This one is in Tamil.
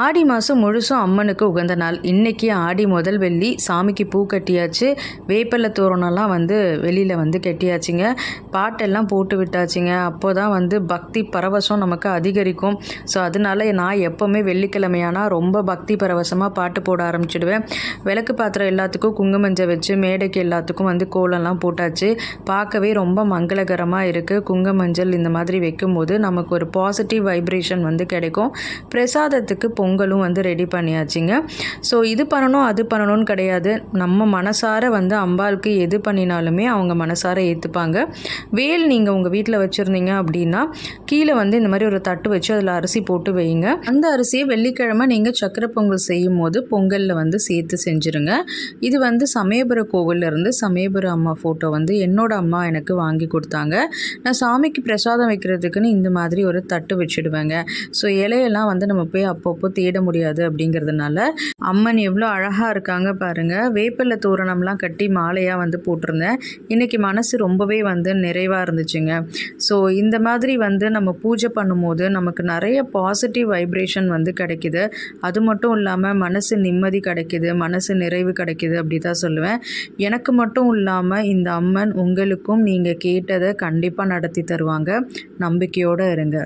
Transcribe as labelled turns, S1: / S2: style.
S1: ஆடி மாதம் முழுசும் அம்மனுக்கு உகந்த நாள். இன்றைக்கி ஆடி முதல் வெள்ளி சாமிக்கு பூ கட்டியாச்சு. வேப்பிலை தோரணம்லாம் வந்து வெளியில் வந்து கட்டியாச்சுங்க. பாட்டெல்லாம் போட்டு விட்டாச்சுங்க. அப்போ தான் வந்து பக்தி பரவசம் நமக்கு அதிகரிக்கும். ஸோ அதனால நான் எப்போவுமே வெள்ளிக்கிழமையானால் ரொம்ப பக்தி பரவசமாக பாட்டு போட ஆரம்பிச்சிடுவேன். விளக்கு பாத்திரம் எல்லாத்துக்கும் குங்குமஞ்சை வச்சு மேடைக்கு எல்லாத்துக்கும் வந்து கோலம்லாம் போட்டாச்சு. பார்க்கவே ரொம்ப மங்களகரமாக இருக்குது குங்குமஞ்சள் இந்த மாதிரி வைக்கும்போது நமக்கு ஒரு பாசிட்டிவ் வைப்ரேஷன் வந்து கிடைக்கும். பிரசாதத்துக்கு பொங்கலும் வந்து ரெடி பண்ணியாச்சுங்க. ஸோ இது பண்ணணும் அது பண்ணணும்னு கிடையாது. நம்ம மனசார வந்து அம்பாளுக்கு எது பண்ணினாலுமே அவங்க மனசார ஏற்றுப்பாங்க வேல் நீங்கள் உங்கள் வீட்டில் வச்சுருந்தீங்க அப்படின்னா கீழே வந்து இந்த மாதிரி ஒரு தட்டு வச்சு அதில் அரிசி போட்டு வைங்க. அந்த அரிசியை வெள்ளிக்கிழமை நீங்கள் சக்கரை பொங்கல் செய்யும் போது பொங்கலில் வந்து சேர்த்து செஞ்சுருங்க. இது வந்து சமயபுர கோவில்ல இருந்து சமயபுர அம்மா ஃபோட்டோ வந்து என்னோட அம்மா எனக்கு வாங்கி கொடுத்தாங்க. நான் சாமிக்கு பிரசாதம் வைக்கிறதுக்குன்னு இந்த மாதிரி ஒரு தட்டு வச்சுடுவேங்க. ஸோ இலையெல்லாம் வந்து நம்ம போய் அப்பப்போ தேட முடியாது அப்படிங்கிறதுனால அம்மன் எவ்வளோ அழகாக இருக்காங்க பாருங்கள் வேப்பிலை தோரணம்லாம் கட்டி மாலையாக வந்து போட்டிருந்தேன். இன்றைக்கி மனசு ரொம்பவே வந்து நிறைவாக இருந்துச்சுங்க. ஸோ இந்த மாதிரி வந்து நம்ம பூஜை பண்ணும்போது நமக்கு நிறைய பாசிட்டிவ் வைப்ரேஷன் வந்து கிடைக்குது. அது மட்டும் இல்லாமல் மனசு நிம்மதி கிடைக்குது மனசு நிறைவு கிடைக்குது அப்படி தான் சொல்லுவேன். எனக்கு மட்டும் இல்லாமல் இந்த அம்மன் உங்களுக்கும் நீங்கள் கேட்டதை கண்டிப்பாக நடத்தி தருவாங்க. நம்பிக்கையோடு இருங்க.